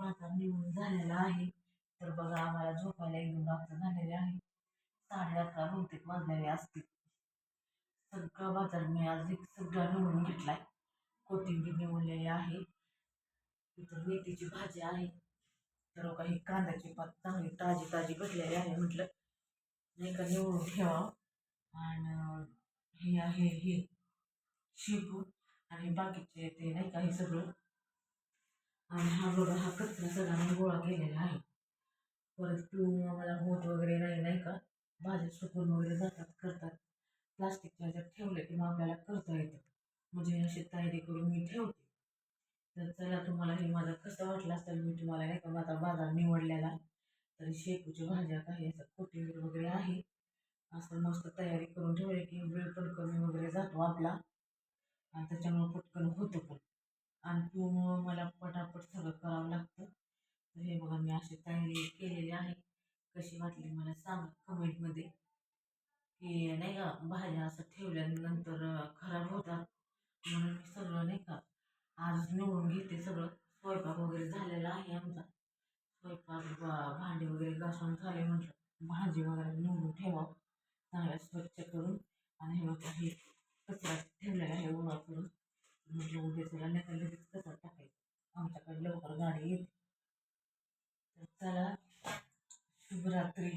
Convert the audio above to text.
बाजार निवडून झालेला आहे. तर बघा आम्हाला झोपायला एकदम रात्र झालेले आहे. साडे अकरा बहुतेक वाजलेले असतील. सगळा बाजार मी आज एक सगळा निवडून घेतलाय. कोथिंबीर निवडलेली आहे. इथं मेथीची भाजी आहे. तर काही कांद्याची पात चांगली ताजी ताजी भेटलेली आहे म्हटलं. नाही का निवडून ठेवावं आणि हे आहे हे शेपू. आणि बाकीचे ते नाही का हे सगळं आणि हा बघा हा कचरा सगळा मी गोळा केलेला आहे. परत पिऊन आम्हाला होत वगैरे नाही नाही का? भाज्या सुकून वगैरे जातात करतात. प्लास्टिकच्या ह्याच्यात ठेवले की मग आपल्याला करता येतं. म्हणजे अशी तयारी करून मी ठेवते. तर चला तुम्हाला हे माझा कसं वाटलं असेल मी तुम्हाला नाही का माझा बाजार निवडलेला. तर शेपूच्या भाज्या काही असं कोथिंबीर वगैरे आहे. असं मस्त तयारी करून ठेवले की वेळ पण कमी वगैरे जातो आपला. आणि त्याच्यामुळं पटकन होतं पण. आणि तू मला पटापट अशी तयारी केलेली आहे. कशी वाटली मला सांग कमेंटमध्ये की नाही का भाज्या असं ठेवल्यानंतर खराब होतात. म्हणून मी सगळं नाही का आज निवडून घेते सगळं. स्वयंपाक वगैरे झालेला आहे आमचा. स्वयंपाक भांडे वगैरे घासून झाले म्हटलं. भाजी वगैरे निवडून ठेवा चांगल्या स्वच्छ करून. आणि हे बघा हे कचरा ठेवलेला आहे गोळा करून. म्हटलं उद्या तुला नाही तर लगेच कचरा टाकायचा. आमच्याकडे लवकर गाडी येते. তারা শুভরাত্রি